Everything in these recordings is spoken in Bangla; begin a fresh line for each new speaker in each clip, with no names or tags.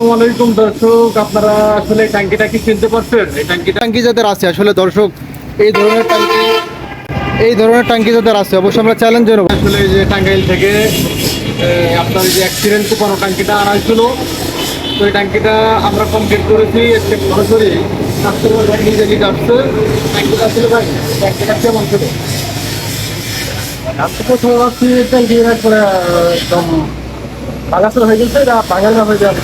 আসসালামাইকুম দর্শক আপনারা আসলে ট্যাঙ্কিটা কি চিনতে পারছেন? এই ট্যাঙ্কিটা
ট্যাঙ্কি যাদের আছে আসলে দর্শক এই ধরনের ট্যাঙ্কি এই ধরনের ট্যাঙ্কি যাদের আছে অবশ্যই আমরা চ্যালেঞ্জ জানাব
আসলে এই যে টাঙ্গাইল থেকে আপনার যে অ্যাক্সিডেন্ট কুপানো ট্যাঙ্কিটা আনা হয়েছিল তো এই ট্যাঙ্কিটা আমরা কমপ্লিট করেছি একটা সরাসরি কাস্টমার ভাই নিজে নিজে আসছে। ট্যাঙ্কিটা ছিল ভাই ট্যাঙ্কিটা কেমন ছিল?
আমি তো প্রথমে ভাবছি ট্যাঙ্কি একদম বাগাসের হয়ে গেছে এটা না হয়ে যাবে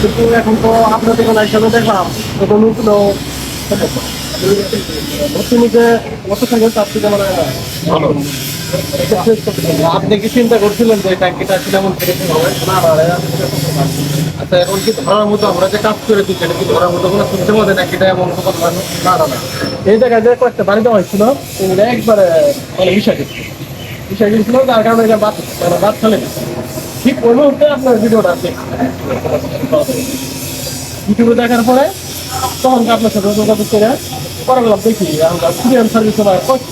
কিন্তু এখন তো আপনার দোকান হিসাবে দেখলাম তার মানে
ভালো। আপনি কি চিন্তা করছিলেন যে ট্যাঙ্কিটা আসলে এমন। আচ্ছা এখন কি ধরার মতো আমরা যে কাজ করে দিচ্ছি এটা কি ধরার মতো কোনো শুনতে মধ্যে ট্যাঙ্কিটা এমন কোনো
না না না। এই জায়গায় যে কয়েকটা বাড়ি দেওয়া হয়েছিল একবারে মানে মিশা গেছে মিশা গেছিল যার কারণে এটা বাদ মানে বাদ ফেলে গেছে। ঠিক ওই মুহূর্তে আপনার ভিডিওটা আছে। ইউটিউবে দেখার পরে তখন আপনার সাথে যোগাযোগ করে পরে গেলাম দেখি, আমরা কুরিয়ান সার্ভিস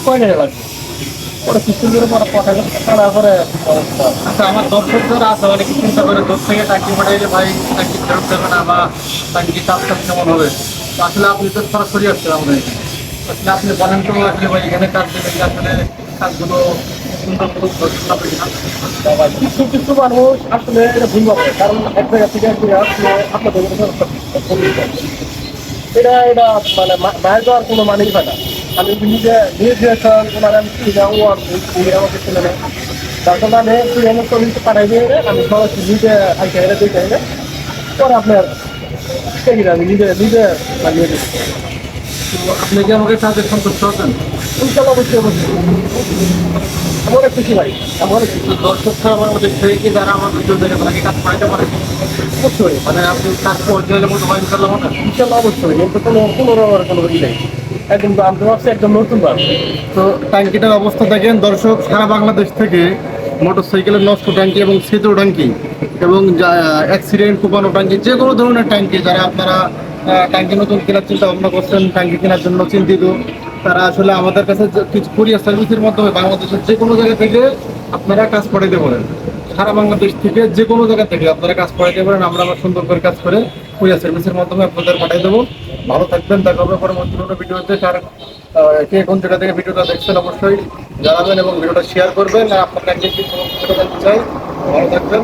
কয় টাকা লাগবে? পরে সিস্টেম করে পরে পাঠা টানার পরে
আচ্ছা আমার দর্শক যারা আছে, অনেক চিন্তা করে দূর থেকে টাঙ্কি পাঠাইলে ভাই টাঙ্কি ফেরত দেবে না বা টাঙ্কি চাপ চাপ কেমন হবে? আসলে আপনি তো সরাসরি আসছেন আমাদের আসলে আপনি বলেন তো, আসলে ভাই এখানে কাজ দেবেন আসলে কাজগুলো করে?
কিছু কিছু মানুষ আসলে এটা ভুল ভাবে কারণ এক জায়গা থেকে আসলে আপনাদের এটা এটা মানে বাইরে যাওয়ার কোনো মানেই হয় না আমি নিজে নিজে ওনার আমি চিনি না আর আমাকে চিনে না তার জন্য আমি তুই আমার ছবিতে পাঠাই দিয়ে আমি সরাসরি নিজে আইকে এনে দেখে পরে আপনার আমি নিজে নিজে বানিয়ে
তো আপনি কি আমাকে সাথে সন্তুষ্ট
ইনশাল্লাহ অবশ্যই অবশ্যই আমি অনেক খুশি ভাই আমি অনেক
দর্শক ছাড়া আমাদের থেকে কি যারা আমার ভিডিও দেখে তাকে কাজ পাইতে পারে
অবশ্যই
মানে আপনি কাজ পৌঁছে গেলে মতো হয় ইনশাল্লাহ হবে
ইনশাল্লাহ অবশ্যই এর তো কোনো কোনো কোনো ই নেই একদম আমি ভাবছি একদম নতুন ভাব
তো ট্যাঙ্কিটার অবস্থা দেখেন দর্শক সারা বাংলাদেশ থেকে মোটর সাইকেলের নষ্ট ট্যাঙ্কি এবং ছিদ্র ট্যাঙ্কি এবং অ্যাক্সিডেন্ট কুপানো ট্যাঙ্কি যে কোনো ধরনের ট্যাঙ্কি যারা আপনারা ট্যাঙ্কি নতুন কেনার চিন্তা ভাবনা করছেন ট্যাঙ্কি কেনার জন্য চিন্তিত তারা আসলে আমাদের কাছে কিছু কুরিয়ার সার্ভিসের মাধ্যমে বাংলাদেশের যে কোনো জায়গা থেকে আপনারা কাজ পাঠাইতে পারেন। সারা বাংলাদেশ থেকে যে কোনো জায়গা থেকে আপনারা কাজ পাঠাইতে পারেন। আমরা আবার সুন্দর করে কাজ করে কুরিয়ার সার্ভিসের মাধ্যমে আপনাদের পাঠিয়ে দেবো। ভালো থাকবেন। দেখা হবে পরবর্তী কোনো ভিডিওতে। আহ, কে কোন জায়গা থেকে ভিডিওটা দেখছেন অবশ্যই জানাবেন এবং ভিডিওটা শেয়ার করবেন। আপনার জানতে চাই। ভালো থাকবেন।